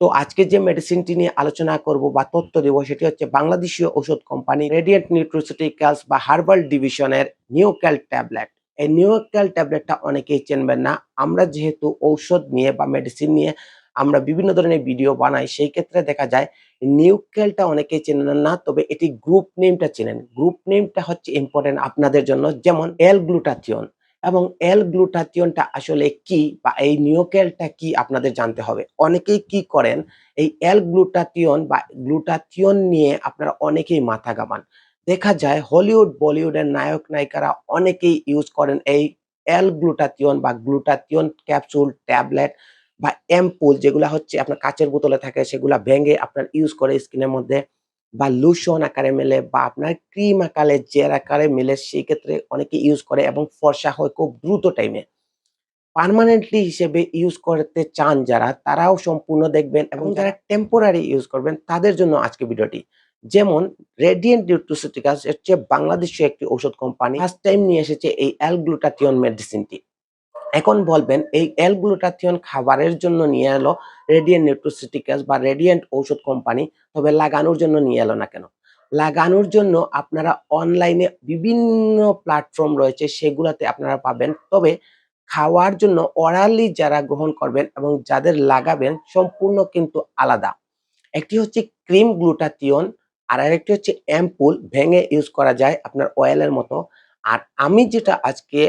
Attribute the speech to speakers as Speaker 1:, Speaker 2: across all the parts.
Speaker 1: তো আজকে যে মেডিসিনটি নিয়ে আলোচনা করব বা তথ্য দেব সেটি হচ্ছে বাংলাদেশীয় ওষুধ কোম্পানি রেডিয়েন্ট নিউট্রিসিটিক্যালস বা হার্বাল ডিভিশনের নিউক্যাল ট্যাবলেট এই নিউক্যাল ট্যাবলেটটা অনেকেই চেনবেন না। আমরা যেহেতু ঔষধ নিয়ে বা মেডিসিন নিয়ে আমরা বিভিন্ন ধরনের ভিডিও বানাই, সেই ক্ষেত্রে দেখা যায় নিউক্যালটা অনেকেই চেনেন না, তবে এটি গ্রুপ নেমটা চেনেন। গ্রুপ নেমটা হচ্ছে ইম্পর্টেন্ট আপনাদের জন্য, যেমন এল গ্লুটাথিয়ন এবং এল গ্লুটাথিয়নটা আসলে কি বা এই নিওকেলটা কি আপনাদের জানতে হবে। অনেকেই কি করেন, এই এল গ্লুটাথিয়ন বা গ্লুটাথিয়ন নিয়ে আপনারা অনেকেই মাথা ঘামান। দেখা যায় হলিউড বলিউডের নায়ক নায়িকারা অনেকেই ইউজ করেন এই এল গ্লুটাথিয়ন বা গ্লুটাথিয়ন ক্যাপসুল ট্যাবলেট বা এমপুল যেগুলো হচ্ছে আপনার কাচের বোতলে থাকে, সেগুলা ভেঙে আপনার ইউজ করে স্কিনের মধ্যে বা লুশন আকারে মেলে বা আপনার ক্রিম আকারে জের আকারে মেলে সেই ক্ষেত্রে অনেকে ইউজ করে এবং ফর্সা হয় খুব দ্রুত টাইমে পার্মানেন্টলি হিসেবে ইউজ করতে চান যারা তারাও সম্পূর্ণ দেখবেন এবং যারা টেম্পোরারি ইউজ করবেন তাদের জন্য আজকে ভিডিওটি। যেমন রেডিয়েন্ট নিউট্রিসিউটিক্যালস হচ্ছে বাংলাদেশের একটি ঔষধ কোম্পানি ফার্স্ট টাইম নিয়ে এসেছে এই অ্যালগ্লুটাথিয়ন মেডিসিনটি এখন বলবেন, এই এল গ্লুটাথিয়ন খাবারের জন্য নিয়ে এলো রেডিয়েন্ট নিউট্রিসিউটিক্যালস বা রেডিয়েন্ট ঔষধ কোম্পানি তবে লাগানোর জন্য নিয়ে এলো না কেন? লাগানোর জন্য আপনারা অনলাইনে বিভিন্ন প্ল্যাটফর্ম রয়েছে, সেগুলাতে আপনারা পাবেন। তবে খাওয়ার জন্য অরালি যারা গ্রহণ করবেন এবং যাদের লাগাবেন, সম্পূর্ণ কিন্তু আলাদা। একটি হচ্ছে ক্রিম গ্লুটাথিয়ন আর আরেকটি হচ্ছে অ্যাম্পুল ভেঙে ইউজ করা যায় আপনার অয়েলের মতো। আর আমি যেটা আজকে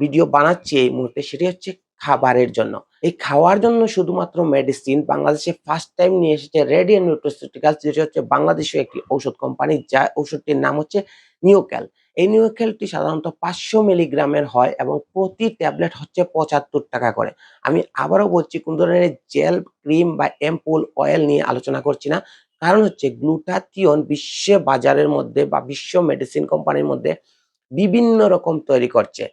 Speaker 1: ভিডিও বানাচ্ছি এই মুহূর্তে সেটি হচ্ছে খাবারের জন্য। এই খাওয়ার জন্য শুধুমাত্র মেডিসিন বাংলাদেশে ফার্স্ট টাইম নিয়ে এসেছে রেডিয়ান নিউট্রিসিউটিক্যালস যেটি হচ্ছে বাংলাদেশের একটি ঔষধ কোম্পানি যা ঔষধটির নাম হচ্ছে নিউক্যাল এই নিউক্যালটি সাধারণত পাঁচশো মিলিগ্রামের হয় এবং প্রতি ট্যাবলেট হচ্ছে পঁচাত্তর টাকা করে। আমি আবারও বলছি, কোন ধরনের জেল ক্রিম বা এম্পুল অয়েল নিয়ে আলোচনা করছি না। কারণ হচ্ছে গ্লুটাথিয়ন বিশ্ব বাজারের মধ্যে বা বিশ্ব মেডিসিন কোম্পানির মধ্যে বিভিন্ন রকম তৈরি করছে।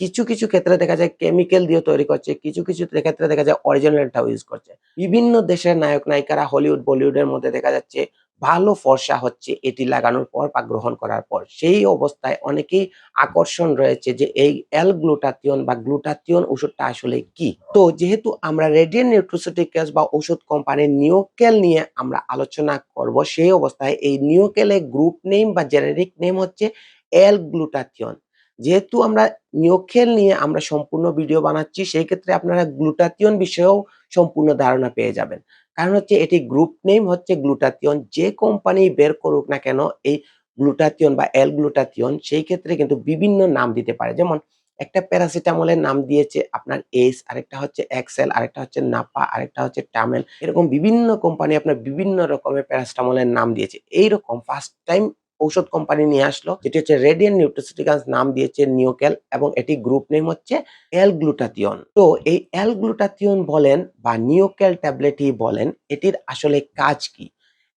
Speaker 1: কিছু কিছু ক্ষেত্রে দেখা যায় কেমিক্যাল দিয়ে তৈরি করছে, কিছু কিছু ক্ষেত্রে দেখা যায় অরিজিনালটাও ইউজ করছে। বিভিন্ন দেশের নায়ক, নায়িকারা হলিউড বলিউডের মধ্যে দেখা যাচ্ছে ভালো ফর্সা হচ্ছে এটি লাগানোর পর বা গ্রহণ করার পর। সেই অবস্থায় অনেকেই আকর্ষণ রয়েছে যে এই এল গ্লুটাথিয়ন বা গ্লুটাথিয়ন ওষুধটা আসলে কি? তো যেহেতু আমরা রেডিয়েন্ট নিউট্রিসিউটিক্যালস বা ওষুধ কোম্পানির নিওকেল নিয়ে আমরা আলোচনা করব, সেই অবস্থায় এই নিওকেলের গ্রুপ নেম বা জেনেরিক নেম হচ্ছে এল গ্লুটাথিয়ন যেহেতু আমরা নিওকেল নিয়ে আমরা সম্পূর্ণ ভিডিও বানাচ্ছি সেই ক্ষেত্রে আপনারা গ্লুটাথিয়ন বিষয়েও সম্পূর্ণ ধারণা পেয়ে যাবেন। কারণ হচ্ছে এটি গ্রুপ নেম হচ্ছে গ্লুটাথিয়ন। যে কোম্পানি বের করুক না কেন, এই গ্লুটাথিয়ন বা এল গ্লুটাথিয়ন সেই ক্ষেত্রে কিন্তু বিভিন্ন নাম দিতে পারে। যেমন একটা প্যারাসিটামলের নাম দিয়েছে আপনার এস আরেকটা হচ্ছে এক্সেল আরেকটা হচ্ছে নাপা আরেকটা হচ্ছে টামেল এরকম বিভিন্ন কোম্পানি আপনার বিভিন্ন রকমের প্যারাসিটামলের নাম দিয়েছে। এইরকম ফার্স্ট টাইম ঔষধ কোম্পানি নিয়ে আসলো, যেটি হচ্ছে রেডিয়ান নিউট্রিসিউটিক্যালস নাম দিয়েছে নিওকেল এবং এটি গ্রুপ নেম হচ্ছে এল গ্লুটাথিয়ন তো এই এল গ্লুটাথিয়ন বলেন বা নিওকেল ট্যাবলেটই বলেন, এটির আসলে কাজ কি?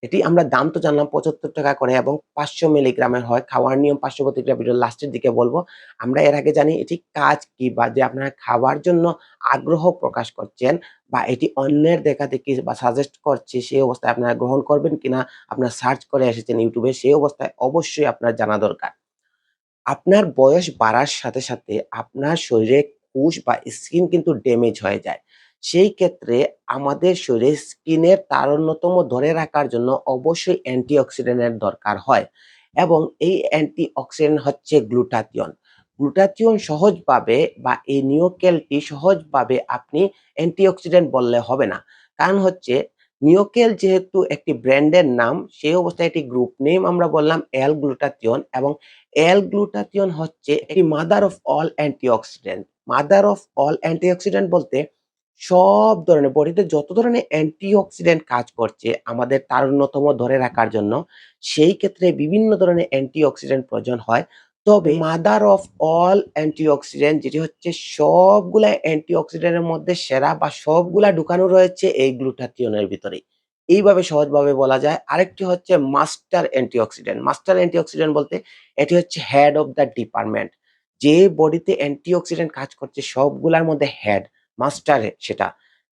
Speaker 1: এটি আমরা দাম তো জানলাম পঁচাত্তর টাকা করে এবং পাঁচশো মিলিগ্রামের হয়। খাওয়ার নিয়ম, পাঁচশো প্রতিক্রিয়া ভিডিও লাস্টের দিকে বলব। আমরা এর আগে জানি এটি কাজ কি বা যে আপনারা খাওয়ার জন্য আগ্রহ প্রকাশ করছেন বা এটি অন্যের দেখা দেখি বা সাজেস্ট করছে সেই অবস্থায় আপনারা গ্রহণ করবেন কিনা, আপনার সার্চ করে এসেছেন ইউটিউবে সেই অবস্থায় অবশ্যই আপনার জানা দরকার। আপনার বয়স বাড়ার সাথে সাথে আপনার শরীরে কোষ বা স্কিন কিন্তু ড্যামেজ হয়ে যায়। সেই ক্ষেত্রে আমাদের শরীরে স্কিনের তারণ্যতম ধরে রাখার জন্য অবশ্যই অ্যান্টিঅক্সিডেন্টের দরকার হয় এবং এই অ্যান্টিঅক্সিডেন্ট হচ্ছে গ্লুটাথিয়ন। গ্লুটাথিয়ন সহজভাবে বা এই নিওকেলটি সহজভাবে আপনি অ্যান্টিঅক্সিডেন্ট বললে হবে না। কারণ হচ্ছে নিওকেল যেহেতু একটি ব্র্যান্ডের নাম, সেই অবস্থায় একটি গ্রুপ নেম আমরা বললাম এল গ্লুটাথিয়ন এবং এল গ্লুটাথিয়ন হচ্ছে একটি mother of all antioxidant. Mother of all antioxidant বলতে সব ধরনের বডিতে যত ধরনের অ্যান্টিঅক্সিডেন্ট কাজ করছে আমাদের তারুণ্যতম ধরে রাখার জন্য, সেই ক্ষেত্রে বিভিন্ন ধরনের অ্যান্টিঅক্সিডেন্ট প্রয়োজন হয়। তবে মাদার অফ অল অ্যান্টিঅক্সিডেন্ট যেটি হচ্ছে সবগুলা অ্যান্টিঅক্সিডেন্টের মধ্যে সেরা বা সবগুলা ঢুকানো রয়েছে এই গ্লুটাথিয়নের ভিতরে এইভাবে সহজভাবে বলা যায়। আরেকটি হচ্ছে মাস্টার অ্যান্টিঅক্সিডেন্ট মাস্টার অ্যান্টিঅক্সিডেন্ট বলতে এটি হচ্ছে হেড অফ দ্য ডিপার্টমেন্ট যে বডিতে অ্যান্টিঅক্সিডেন্ট কাজ করছে সবগুলার মধ্যে হেড মাস্টারে সেটা,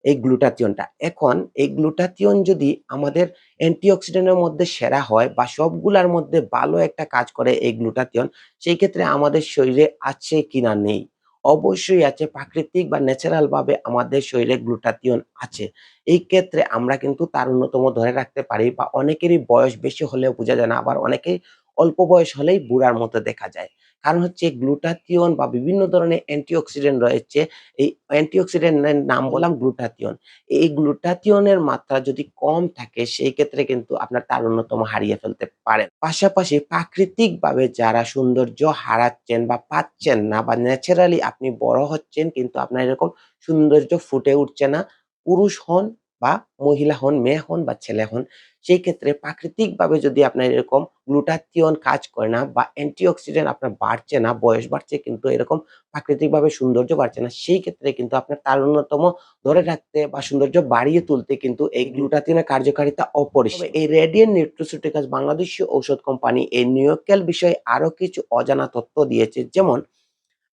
Speaker 1: এই গ্লুটাথিয়নটা এখন এই গ্লুটাথিয়ন যদি আমাদের অ্যান্টিঅক্সিডেন্টের মধ্যে সেরা হয় বা সবগুলার মধ্যে ভালো একটা কাজ করে এই গ্লুটাথিয়ন, সেই ক্ষেত্রে আমাদের শরীরে আছে কিনা নেই অবশ্যই আছে, প্রাকৃতিক বা ন্যাচারাল ভাবে আমাদের শরীরে গ্লুটাথিয়ন আছে। এই ক্ষেত্রে আমরা কিন্তু তার অন্যতম ধরে রাখতে পারি বা অনেকেরই বয়স বেশি হলেও বোঝা যায় না। আবার অনেকেই অল্প বয়স হলেই বুড়ার মতো দেখা যায়। কারণ হচ্ছে গ্লুটাথিয়ন বা বিভিন্ন ধরনের অ্যান্টিঅক্সিডেন্ট রয়েছে। এই অ্যান্টিঅক্সিডেন্ট এর নাম বললাম গ্লুটাথিয়ন। এই গ্লুটাথিয়নের মাত্রা যদি কম থাকে সেই ক্ষেত্রে কিন্তু আপনার তারুণ্যতম হারিয়ে ফেলতে পারেন। পাশাপাশি প্রাকৃতিকভাবে যারা সৌন্দর্য হারাচ্ছেন বা পাচ্ছেন না বা ন্যাচারালি আপনি বড় হচ্ছেন কিন্তু আপনার এরকম সৌন্দর্য ফুটে উঠছে না। পুরুষ হন বা মহিলা হন, মেয়ে হন বা ছেলে হন। সেই ক্ষেত্রে প্রাকৃতিকভাবে যদি আপনার এরকম গ্লুটাথিয়ন কাজ করে না বা অ্যান্টিঅক্সিডেন্ট আপনার বাড়ছে না, বয়স বাড়ছে কিন্তু এরকম প্রাকৃতিকভাবে সৌন্দর্য বাড়ছে না। সেই ক্ষেত্রে কিন্তু আপনার তারুণ্যতম ধরে রাখতে বা সৌন্দর্য বাড়িয়ে তুলতে কিন্তু এই গ্লুটাথিয়নের কার্যকারিতা অপরিসীম। এই রেডিয়েন্ট নিউট্রাসিউটিক্যালস বাংলাদেশীয় ঔষধ কোম্পানি এই নিউক্যাল বিষয়ে আরও কিছু অজানা তথ্য দিয়েছে। যেমন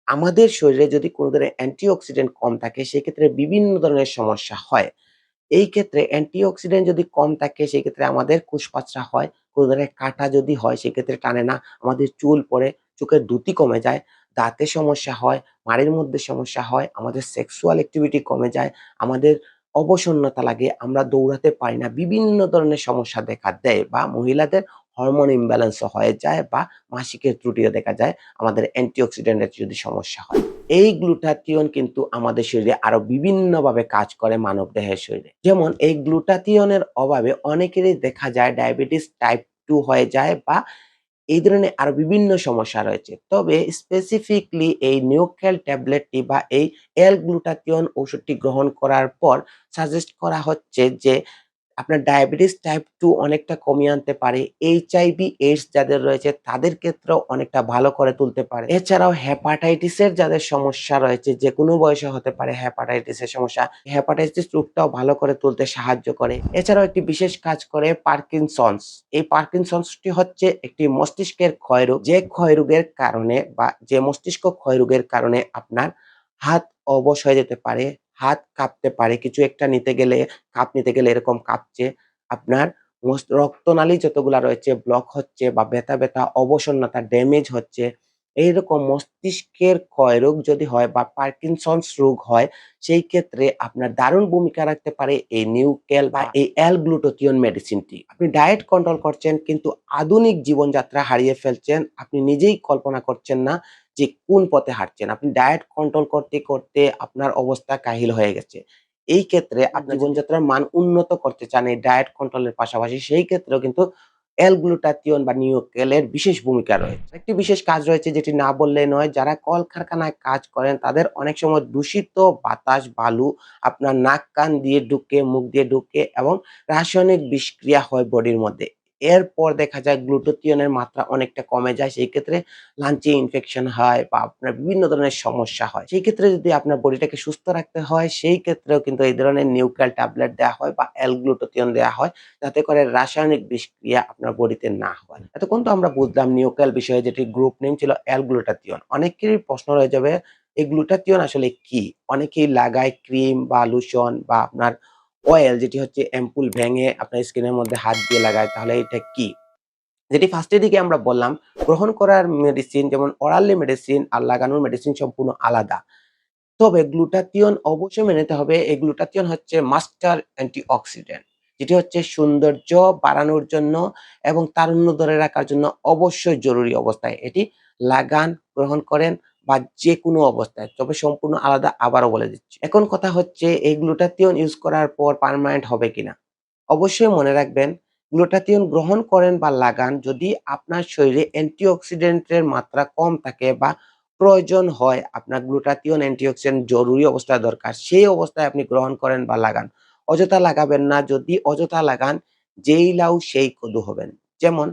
Speaker 1: আমাদের শরীরে যদি কোনো ধরনের অ্যান্টিঅক্সিডেন্ট কম থাকে সেক্ষেত্রে বিভিন্ন ধরনের সমস্যা হয়। এই ক্ষেত্রে অ্যান্টিঅক্সিডেন্ট যদি কম থাকে সেক্ষেত্রে আমাদের কুশপাচড়া হয়। কোনো ধরনের কাটা যদি হয় সেক্ষেত্রে টানে না। আমাদের চুল পড়ে, চোখের দ্রুতি কমে যায়, দাঁতে সমস্যা হয়, মাড়ির মধ্যে সমস্যা হয়, আমাদের সেক্সুয়াল অ্যাক্টিভিটি কমে যায়, আমাদের অবসন্নতা লাগে, আমরা দৌড়াতে পারি না। বিভিন্ন ধরনের সমস্যা দেখা দেয় বা মহিলাদের হরমোন ইমব্যালেন্স হয়ে যায় বা মাসিকের ত্রুটিও দেখা যায়, আমাদের অ্যান্টিঅক্সিডেন্ট এর যদি সমস্যা হয়। এই গ্লুটাথিয়ন কিন্তু আমাদের শরীরে আরও বিভিন্নভাবে কাজ করে মানবদেহের শরীরে। যেমন এই গ্লুটাথিয়নের অভাবে অনেকেরই দেখা যায় ডায়াবেটিস টাইপ 2 হয়ে যায় বা এই ধরনের আরও বিভিন্ন সমস্যা রয়েছে। তবে স্পেসিফিকলি এই নিউক্যাল ট্যাবলেটটি বা এই এল-গ্লুটাথিয়ন ঔষধটি গ্রহণ করার পর সাজেস্ট করা হচ্ছে যে আপনার ডায়াবেটিস টাইপ টু অনেকটা কমিয়ে আনতে পারে। এইচআইভি এইডস যাদের রয়েছে তাদের ক্ষেত্রেও অনেকটা ভালো করে তুলতে পারে। এছাড়াও হেপাটাইটিসের যাদের সমস্যা রয়েছে যে কোনো বয়সে হতে পারে হেপাটাইটিসের সমস্যা। হ্যাপাটাইটিস রোগটাও ভালো করে তুলতে সাহায্য করে। এছাড়াও একটি বিশেষ কাজ করে পার্কিনসনস। এই পার্কিনসনসটি হচ্ছে একটি মস্তিষ্কের ক্ষয়রোগ। যে ক্ষয়রোগের কারণে বা যে মস্তিষ্ক ক্ষয়রোগের কারণে আপনার হাত অবশ হয়ে যেতে পারে, হাত কাঁপতে পারে, কিছু একটা নিতে গেলে কাপ নিতে গেলে এরকম কাঁপছে। আপনার রক্তনালী যতগুলা রয়েছে ব্লক হচ্ছে বা ব্যথা, ব্যথা, অবসন্নতা, ড্যামেজ হচ্ছে। এইরকম মস্তিষ্কের ক্ষয় রোগ যদি হয় বা পার্কিনসনস রোগ হয় সেই ক্ষেত্রে আপনার দারুণ ভূমিকা রাখতে পারে এই নিউক্যাল বা এই এল-গ্লুটাথিয়ন মেডিসিনটি। আপনি ডায়েট কন্ট্রোল করছেন কিন্তু আধুনিক জীবনযাত্রা হারিয়ে ফেলছেন। আপনি নিজেই কল্পনা করছেন না যে কোন পথে হাঁটছেন। আপনি ডায়েট কন্ট্রোল করতে, করতে আপনার অবস্থা কাহিল হয়ে গেছে। এই ক্ষেত্রে আপনি জীবনযাত্রার মান উন্নত করতে চান এই ডায়েট কন্ট্রোলের পাশাপাশি সেই ক্ষেত্রেও কিন্তু এল-গ্লুটাথিয়ন বা নিউক্যাল এর বিশেষ ভূমিকা রয়েছে। একটি বিশেষ কাজ রয়েছে যেটি না বললে নয় যারা কলকারখানায় কাজ করেন তাদের অনেক সময় দূষিত বাতাস, বালু আপনার নাক কান দিয়ে ঢুকে, মুখ দিয়ে ঢুকে এবং রাসায়নিক বিষক্রিয়া হয় বডির মধ্যে। এরপর দেখা যায় গ্লুটোথিয়নের মাত্রা অনেকটা কমে যায়। সেই ক্ষেত্রে লাঞ্চে ইনফেকশন হয় বা আপনার বিভিন্ন ধরনের সমস্যা হয়। সেই ক্ষেত্রে যদি আপনার বডিটাকে সুস্থ রাখতে হয়, সেই ক্ষেত্রেও কিন্তু এই ধরনের নিউক্যাল ট্যাবলেট দেওয়া হয় বা এল-গ্লুটাথিয়ন দেয়া হয়, যাতে করে রাসায়নিক বিষক্রিয়া আপনার বডিতে না হয়। এতক্ষণ তো আমরা বুঝলাম নিউক্যাল বিষয়ে যেটি গ্রুপ নেম ছিল এল-গ্লুটাথিয়ন। অনেকেরই প্রশ্ন রয়ে যাবে, এই গ্লুটাথিয়ন আসলে কি? অনেকেই লাগায় ক্রিম বা লোশন বা আপনার অয়েল যেটি হচ্ছে অ্যাম্পুল ভেঙে আপনার স্কিনের মধ্যে হাত দিয়ে লাগায় তাহলে এটা কি? যেটি ফার্স্ট এর দিকে আমরা বললাম গ্রহণ করার মেডিসিন যেমন অরালি মেডিসিন আর লাগানোর মেডিসিন সম্পূর্ণ আলাদা। তবে গ্লুটাথিয়ন অবশ্যই মেনে নিতে হবে এই গ্লুটাথিয়ন হচ্ছে মাস্টার অ্যান্টিঅক্সিডেন্ট। যেটি হচ্ছে সৌন্দর্য বাড়ানোর জন্য এবং তারুণ্য ধরে রাখার জন্য অবশ্যই জরুরি অবস্থায় এটি লাগান, গ্রহণ করেন বা যেকোনো অবস্থায়। তবে সম্পূর্ণ আলাদা আবারও বলে দিচ্ছি। এখন কথা হচ্ছে, এই গ্লুটাথিয়ন ইউজ করার পর পার্মানেন্ট হবে কিনা? অবশ্যই মনে রাখবেন, গ্লুটাথিয়ন গ্রহণ করেন বা লাগান যদি আপনার শরীরে অ্যান্টিঅক্সিডেন্টের মাত্রা কম থাকে বা প্রয়োজন হয়, আপনার গ্লুটাথিয়ন অ্যান্টিঅক্সিডেন্ট জরুরি অবস্থায় দরকার। সেই অবস্থায় আপনি গ্রহণ করেন বা লাগান। অযথা লাগাবেন না। যদি অযথা লাগান, যেই লাউ সেই কদু হবেন। যেমন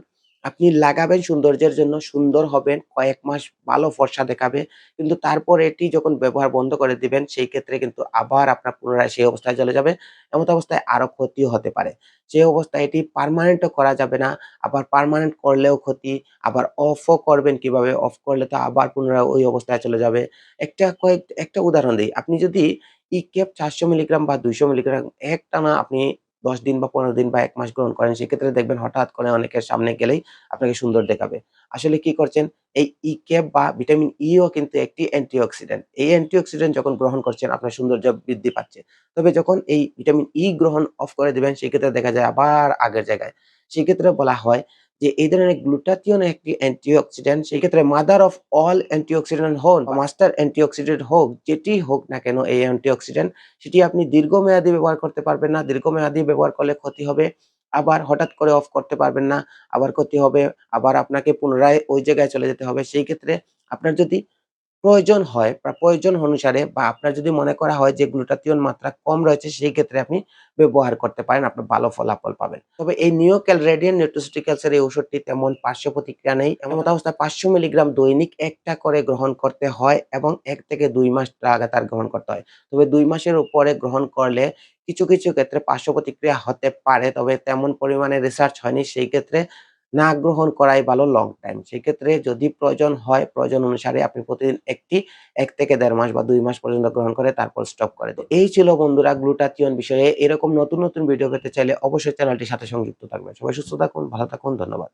Speaker 1: আপনি লাগাবেন সৌন্দর্যের জন্য সুন্দর হবেন, কয়েক মাস ভালো ফর্সা দেখাবে। কিন্তু তারপর এটি যখন ব্যবহার বন্ধ করে দিবেন সেই ক্ষেত্রে কিন্তু আবার আপনার পুনরায় সেই অবস্থায় চলে যাবে। এমত অবস্থায় আরও ক্ষতিও হতে পারে। সেই অবস্থায় এটি পার্মানেন্ট ও করা যাবে না। আবার পারমানেন্ট করলেও ক্ষতি। আবার অফও করবেন কীভাবে? অফ করলে তো আবার পুনরায় ওই অবস্থায় চলে যাবে। একটা কয়েক একটা উদাহরণ দিই আপনি যদি ই ইকেপ ৪০০ মিলিগ্রাম বা ২০০ মিলিগ্রাম একটানা আপনি দশ দিন বা পনেরো দিন বা এক মাস গ্রহণ করেন, সেক্ষেত্রে দেখবেন হঠাৎ করে অনেকের সামনে গেলেই আপনাকে সুন্দর দেখাবে। আসলে কি করছেন, এই ই কেপ বা ভিটামিন ইও কিন্তু একটি অ্যান্টিঅক্সিডেন্ট এই অ্যান্টিঅক্সিডেন্ট যখন গ্রহণ করছেন, আপনার সৌন্দর্য বৃদ্ধি পাচ্ছে। তবে যখন এই ভিটামিন ই গ্রহণ অফ করে দেবেন, সেক্ষেত্রে দেখা যায় আবার আগের জায়গায়। সেক্ষেত্রে বলা হয় যে এই ধরনের গ্লুটাথিয়ন একটি অ্যান্টিঅক্সিডেন্ট, সেই ক্ষেত্রে মাদার অফ অল অ্যান্টিঅক্সিডেন্ট হোক মাস্টার অ্যান্টিঅক্সিডেন্ট হোক, যেটি হোক না কেন এই অ্যান্টিঅক্সিডেন্ট সেটি আপনি দীর্ঘমেয়াদী ব্যবহার করতে পারবেন না। দীর্ঘমেয়াদী ব্যবহার করলে ক্ষতি হবে, আবার হঠাৎ করে অফ করতে পারবেন না, আবার ক্ষতি হবে, আবার আপনাকে পুনরায় ওই জায়গায় চলে যেতে হবে। সেই ক্ষেত্রে আপনার যদি প্রয়োজন হয়, বা প্রয়োজন অনুসারে, বা আপনার যদি মনে করা হয় যে গ্লুটাথিয়ন মাত্রা কম রয়েছে, সেই ক্ষেত্রে আপনি ব্যবহার করতে পারেন, আপনার ভালো ফলাফল পাবেন। তবে এই নিওক্যাল রেডিয়েন্ট নিউট্রোসিটিক্যালস এর এই ওষুধটি তেমন পার্শ্ব প্রতিক্রিয়া নেই। এমন অবস্থায় পাঁচশো মিলিগ্রাম দৈনিক একটা করে গ্রহণ করতে হয়, এবং এক থেকে দুই মাস লাগাতার গ্রহণ করতে হয়। তবে দুই মাসের উপরে গ্রহণ করলে কিছু কিছু ক্ষেত্রে পার্শ্ব প্রতিক্রিয়া হতে পারে, তবে তেমন পরিমাণে রিসার্চ হয়নি। সেই ক্ষেত্রে না গ্রহণ করাই ভালো লং টাইম সেক্ষেত্রে যদি প্রয়োজন হয়, প্রয়োজন অনুসারে আপনি প্রতিদিন একটি, এক থেকে দেড় মাস বা দুই মাস পর্যন্ত গ্রহণ করে তারপর স্টপ করে দেয় এই ছিল বন্ধুরা গ্লুটাথিয়ন বিষয়ে। এরকম নতুন নতুন ভিডিও পেতে চাইলে অবশ্যই চ্যানেলটির সাথে সংযুক্ত থাকবেন। সবাই সুস্থ থাকুন, ভালো থাকুন, ধন্যবাদ।